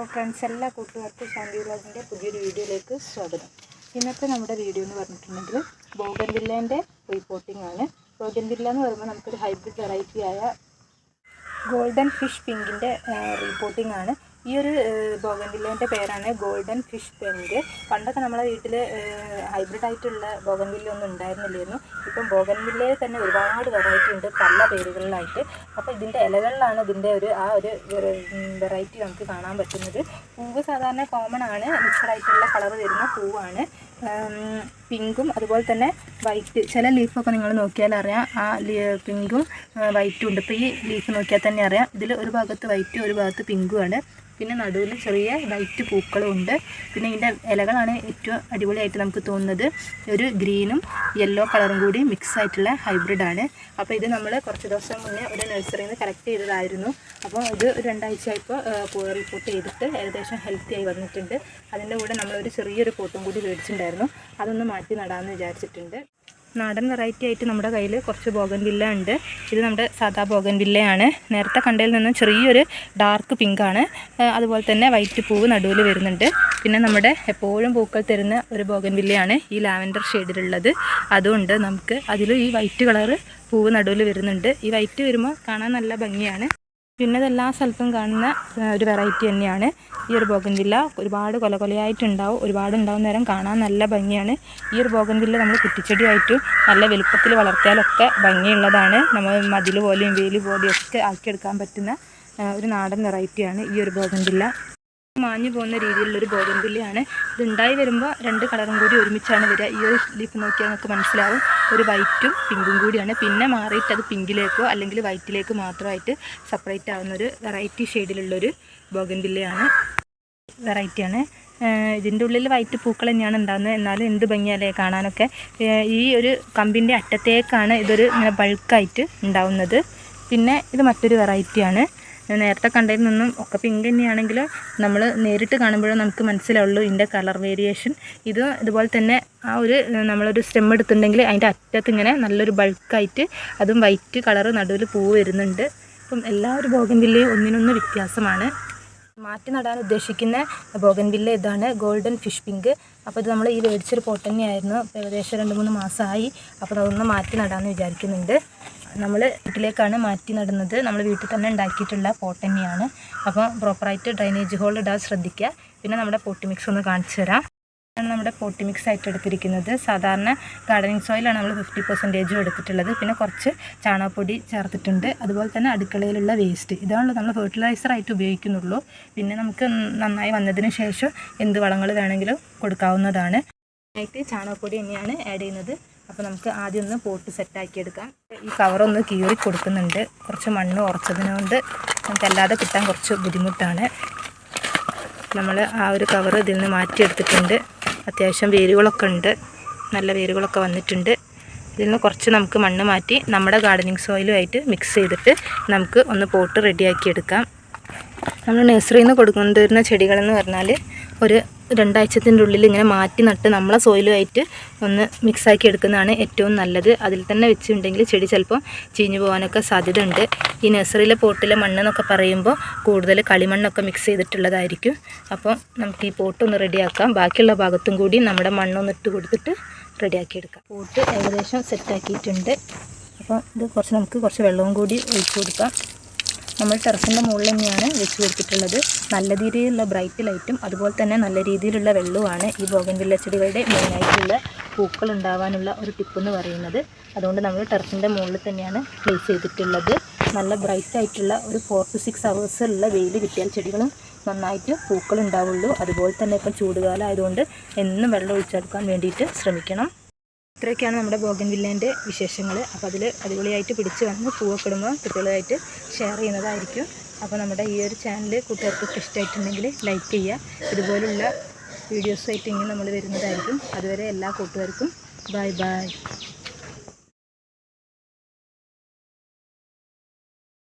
Hello friends എല്ലാ കൂട്ടുകാർക്കും ശാന്തി വ്ലോഗിന്റെ പുതിയൊരു വീഡിയോയിലേക്ക് സ്വാഗതം. ഇന്നത്തെ നമ്മുടെ വീഡിയോ എന്ന് പറഞ്ഞിട്ടുണ്ടെങ്കിൽ ബോഗൻവില്ലേന്റെ റിപ്പോർട്ടിംഗ് ആണ്. ബോഗൻവില്ല എന്ന് പറയുമ്പോൾ നമുക്കൊരു ഹൈബ്രിഡ് വെറൈറ്റി ആയ ഗോൾഡൻ ഫിഷ് പിങ്കിന്റെ റിപ്പോർട്ടിംഗ് ആണ്. ഈ ഒരു ബോഗൻവില്ലേന്റെ പേരാണ് ഗോൾഡൻ ഫിഷ് പിങ്ക് പണ്ടൊക്കെ നമ്മളെ വീട്ടിൽ ഹൈബ്രിഡ് ആയിട്ടുള്ള ബോഗൻവില്ല ഒന്നും ഉണ്ടായിരുന്നില്ലായിരുന്നു. ഇപ്പം ബോഗൻവില്ലയിൽ തന്നെ ഒരുപാട് വെറൈറ്റി ഉണ്ട് പല പേരുകളിലായിട്ട്. അപ്പോൾ ഇതിന്റെ ഇലകളിലാണ് ഇതിന്റെ ഒരു ആ ഒരു വെറൈറ്റി നമുക്ക് കാണാൻ പറ്റുന്നത്. പൂവ് സാധാരണ കോമൺ ആണ്. മിക്സഡ് ആയിട്ടുള്ള കളർ വരുന്ന പൂവാണ്. പിങ്കും അതുപോലെ തന്നെ വൈറ്റ് ചില ലീഫൊക്കെ നിങ്ങൾ നോക്കിയാൽ അറിയാം. ആ പിങ്കും വൈറ്റും ഉണ്ട്. ഇപ്പോൾ ഈ ലീഫ് നോക്കിയാൽ തന്നെ അറിയാം. ഇതിൽ ഒരു ഭാഗത്ത് വൈറ്റും ഒരു ഭാഗത്ത് പിങ്കുമാണ് പിന്നെ നടുവിൽ ചെറിയ വൈറ്റ് പൂക്കളും ഉണ്ട് പിന്നെ ഇതിന്റെ ഇലകളാണ് ഏറ്റവും അടിപൊളിയായിട്ട് നമുക്ക് തോന്നുന്നത്. ഒരു ഗ്രീനും യെല്ലോ കളറും കൂടി മിക്സ് ആയിട്ടുള്ള ഹൈബ്രിഡാണ് അപ്പോൾ ഇത് നമ്മൾ കുറച്ച് ദിവസം മുന്നേ ഒരു നഴ്സറിയിൽ നിന്ന് കളക്ട് ചെയ്തതായിരുന്നു. അപ്പോൾ ഇത് രണ്ടാഴ്ച ഇപ്പോൾ റിപ്പോർട്ട് ചെയ്തിട്ട് ഏകദേശം ഹെൽത്തി ആയി വന്നിട്ടുണ്ട്. അതിന്റെ കൂടെ നമ്മളൊരു ചെറിയൊരു പോട്ടും കൂടി മേടിച്ചിട്ടുണ്ടായിരുന്നു. അതൊന്ന് മാറ്റി നടാമെന്ന് വിചാരിച്ചിട്ടുണ്ട്. നാടൻ വെറൈറ്റി ആയിട്ട് നമ്മുടെ കയ്യിൽ കുറച്ച് ബോഗൻവില്ല ഉണ്ട്. ഇത് നമ്മുടെ സാധാ ബോഗൻവില്ലയാണ് നേരത്തെ കണ്ടതിൽ നിന്നും ചെറിയൊരു ഡാർക്ക് പിങ്കാണ് അതുപോലെ തന്നെ വൈറ്റ് പൂവ് നടുവിൽ വരുന്നുണ്ട്. പിന്നെ നമ്മുടെ എപ്പോഴും പൂക്കൾ തരുന്ന ഒരു ബോഗൻവില്ലയാണ് ഈ ലാവൻഡർ ഷെയ്ഡിലുള്ളത് അതുകൊണ്ട് നമുക്ക് അതിൽ ഈ വൈറ്റ് കളറ് പൂവ് നടുവിൽ വരുന്നുണ്ട്. ഈ വൈറ്റ് വരുമ്പോൾ കാണാൻ നല്ല ഭംഗിയാണ്. പിന്നെ ഇതെല്ലാ സ്ഥലത്തും കാണുന്ന ഒരു വെറൈറ്റി തന്നെയാണ്. ഈ ഒരു ബോഗൻവില്ല ഒരുപാട് കൊല കൊലയായിട്ടുണ്ടാവും. ഒരുപാട് ഉണ്ടാവുന്ന നേരം കാണാൻ നല്ല ഭംഗിയാണ്. ഈ ഒരു ബോഗൻവില്ല നമ്മൾ കുറ്റിച്ചെടിയായിട്ടും നല്ല വലുപ്പത്തിൽ വളർത്തിയാലൊക്കെ ഭംഗിയുള്ളതാണ്. നമ്മൾ മതിൽ പോലെയും വേലി പോലെയും ഒക്കെ ആക്കിയെടുക്കാൻ പറ്റുന്ന ഒരു നാടൻ വെറൈറ്റിയാണ് ഈ ഒരു ബോഗൻവില്ല. മാഞ്ഞു പോകുന്ന രീതിയിലുള്ളൊരു ഇത് ഉണ്ടായി വരുമ്പോൾ രണ്ട് കളറും കൂടി ഒരുമിച്ചാണ് വരിക. ഈ ഒരു ലീഫ് നോക്കിയാൽ നമുക്ക് മനസ്സിലാവും. ഒരു വൈറ്റും പിങ്കും കൂടിയാണ്. പിന്നെ മാറിയിട്ട് അത് പിങ്കിലേക്കോ അല്ലെങ്കിൽ വൈറ്റിലേക്കോ മാത്രമായിട്ട് സെപ്പറേറ്റ് ആവുന്ന ഒരു വെറൈറ്റി ഷെയ്ഡിലുള്ളൊരു ബോഗൻവില്ലയാണ് വെറൈറ്റിയാണ് ഇതിന്റെ ഉള്ളിൽ വൈറ്റ് പൂക്കൾ തന്നെയാണ് ഉണ്ടാകുന്നത് എന്നാലും എന്ത് ഭംഗിയല്ലേ കാണാനൊക്കെ. ഈ ഒരു കമ്പിന്റെ അറ്റത്തേക്കാണ് ഇതൊരു ഇങ്ങനെ ബൾക്കായിട്ട് ഉണ്ടാവുന്നത്. പിന്നെ ഇത് മറ്റൊരു വെറൈറ്റിയാണ് നേരത്തെ കണ്ടതിൽ നിന്നും ഒക്കെ പിങ്ക് തന്നെയാണെങ്കിൽ നമ്മൾ നേരിട്ട് കാണുമ്പോഴേ നമുക്ക് മനസ്സിലാവുള്ളൂ ഇതിന്റെ കളർ വേരിയേഷൻ ഇത് ഇതുപോലെ തന്നെ ആ ഒരു നമ്മളൊരു സ്റ്റെം എടുത്തിട്ടുണ്ടെങ്കിൽ അതിന്റെ അറ്റത്ത് ഇങ്ങനെ നല്ലൊരു ബൾക്കായിട്ട് അതും വൈറ്റ് കളർ നടുവിൽ പൂ വരുന്നുണ്ട്. അപ്പം എല്ലാ ഒരു ബോഗൻവില്ലയും ഒന്നിനൊന്ന് വ്യത്യാസമാണ്. മാറ്റി നടാൻ ഉദ്ദേശിക്കുന്ന ബോഗൻവില്ല ഇതാണ് ഗോൾഡൻ ഫിഷ് പിങ്ക് അപ്പോൾ ഇത് നമ്മൾ ഈ മേടിച്ചൊരു പോട്ട് തന്നെയായിരുന്നു. ഏകദേശം രണ്ട് മൂന്ന് മാസമായി. അപ്പോൾ അതൊന്ന് മാറ്റി നടാമെന്ന് വിചാരിക്കുന്നുണ്ട്. നമ്മൾ വീട്ടിലേക്കാണ് മാറ്റി നടുന്നത്. നമ്മൾ വീട്ടിൽ തന്നെ ഉണ്ടാക്കിയിട്ടുള്ള പോട്ട് തന്നെയാണ് അപ്പോൾ പ്രോപ്പറായിട്ട് ഡ്രൈനേജ് ഹോൾ ഇടാൻ ശ്രദ്ധിക്കുക. പിന്നെ നമ്മുടെ പോട്ടി മിക്സ് ഒന്ന് കാണിച്ചു തരാം. നമ്മുടെ പോട്ടി മിക്സ് ആയിട്ട് എടുത്തിരിക്കുന്നത്. സാധാരണ ഗാർഡനിങ് സോയിലാണ് നമ്മൾ ഫിഫ്റ്റി പെർസെന്റേജും എടുത്തിട്ടുള്ളത്. പിന്നെ കുറച്ച് ചാണകപ്പൊടി ചേർത്തിട്ടുണ്ട്. അതുപോലെ തന്നെ അടുക്കളയിലുള്ള വേസ്റ്റ് ഇതാണല്ലോ നമ്മൾ ഫെർട്ടിലൈസർ ആയിട്ട് ഉപയോഗിക്കുന്നുള്ളൂ. പിന്നെ നമുക്ക് നന്നായി വന്നതിന് ശേഷം എന്ത് വളങ്ങൾ വേണമെങ്കിലും കൊടുക്കാവുന്നതാണ്. ആയിട്ട് ചാണകപ്പൊടി തന്നെയാണ് ആഡ് ചെയ്യുന്നത്. അപ്പോൾ നമുക്ക് ആദ്യം ഒന്ന് പോട്ട് സെറ്റാക്കി എടുക്കാം. ഈ കവറൊന്ന് കീറി കൊടുക്കുന്നുണ്ട്. കുറച്ച് മണ്ണ് ഉറച്ചതിനുകൊണ്ട് നമുക്ക് അല്ലാതെ കിട്ടാൻ കുറച്ച് ബുദ്ധിമുട്ടാണ്. നമ്മൾ ആ ഒരു കവർ ഇതിൽ നിന്ന് മാറ്റിയെടുത്തിട്ടുണ്ട്. അത്യാവശ്യം വേരുകളൊക്കെ ഉണ്ട്. നല്ല വേരുകളൊക്കെ വന്നിട്ടുണ്ട്. ഇതിൽ നിന്ന് കുറച്ച് നമുക്ക് മണ്ണ് മാറ്റി നമ്മുടെ ഗാർഡനിങ് സോയിലുമായിട്ട് മിക്സ് ചെയ്തിട്ട് നമുക്ക് ഒന്ന് പോട്ട് റെഡിയാക്കി എടുക്കാം. നമ്മൾ നഴ്സറിയിൽ നിന്ന് കൊടുക്കൊണ്ടിരുന്ന ചെടികളെന്ന് പറഞ്ഞാൽ ഒരു രണ്ടാഴ്ചത്തിന്റെ ഉള്ളിൽ ഇങ്ങനെ മാറ്റി നട്ട് നമ്മളെ സോയിലുമായിട്ട് ഒന്ന് മിക്സാക്കി എടുക്കുന്നതാണ് ഏറ്റവും നല്ലത്. അതിൽ തന്നെ വെച്ചിട്ടുണ്ടെങ്കിൽ ചെടി ചിലപ്പോൾ ചീഞ്ഞു പോകാനൊക്കെ സാധ്യത ഉണ്ട് ഈ നഴ്സറിയിലെ പോട്ടിലെ മണ്ണെന്നൊക്കെ പറയുമ്പോൾ കൂടുതൽ കളിമണ്ണൊക്കെ മിക്സ് ചെയ്തിട്ടുള്ളതായിരിക്കും. അപ്പോൾ നമുക്ക് ഈ പോട്ട് ഒന്ന് റെഡിയാക്കാം. ബാക്കിയുള്ള ഭാഗത്തും കൂടി നമ്മുടെ മണ്ണൊന്ന് ഇട്ട് കൊടുത്തിട്ട് റെഡിയാക്കി എടുക്കാം പോട്ട് ഏകദേശം സെറ്റാക്കിയിട്ടുണ്ട് അപ്പോൾ ഇത് കുറച്ച് നമുക്ക് കുറച്ച് വെള്ളവും കൂടി ഒഴിച്ചു കൊടുക്കാം. നമ്മൾ ടെറസിന്റെ മുകളിൽ തന്നെയാണ് വെച്ച് കൊടുത്തിട്ടുള്ളത്. നല്ല രീതിയിലുള്ള ബ്രൈറ്റ് ലൈറ്റും അതുപോലെ തന്നെ നല്ല രീതിയിലുള്ള വെള്ളവുമാണ് ഈ ബോഗൻവില്ല ചെടികളുടെ മെയിനായിട്ടുള്ള പൂക്കൾ ഉണ്ടാവാനുള്ള ഒരു ടിപ്പ് എന്ന് പറയുന്നത്. അതുകൊണ്ട് നമ്മൾ ടെറസിന്റെ മുകളിൽ തന്നെയാണ് പ്ലേസ് ചെയ്തിട്ടുള്ളത്. നല്ല ബ്രൈറ്റ് ആയിട്ടുള്ള ഒരു ഫോർ ടു സിക്സ് അവേഴ്സുള്ള വെയിൽ കിട്ടിയാൽ ചെടികളും നന്നായിട്ട് പൂക്കൾ ഉണ്ടാവുള്ളൂ അതുപോലെ തന്നെ ഇപ്പം ചൂടുകാലം ആയതുകൊണ്ട് എന്നും വെള്ളം ഒഴിച്ചെടുക്കാൻ വേണ്ടിയിട്ട് ശ്രമിക്കണം. ഇത്രയൊക്കെയാണ് നമ്മുടെ ബോഗൻവില്ലേന്റെ വിശേഷങ്ങൾ. അപ്പോൾ അതിൽ അടിപൊളിയായിട്ട് പിടിച്ച് വന്ന് പൂവപ്പെടുമ്പോൾ കുട്ടികളുമായിട്ട് ഷെയർ ചെയ്യുന്നതായിരിക്കും. അപ്പോൾ നമ്മുടെ ഈ ഒരു ചാനൽ കൂട്ടുകാർക്കൊക്കെ ഇഷ്ടമായിട്ടുണ്ടെങ്കിൽ ലൈക്ക് ചെയ്യുക. ഇതുപോലുള്ള വീഡിയോസായിട്ട് ഇങ്ങനെ നമ്മൾ വരുന്നതായിരിക്കും. അതുവരെ എല്ലാ കൂട്ടുകാർക്കും ബൈ ബൈ.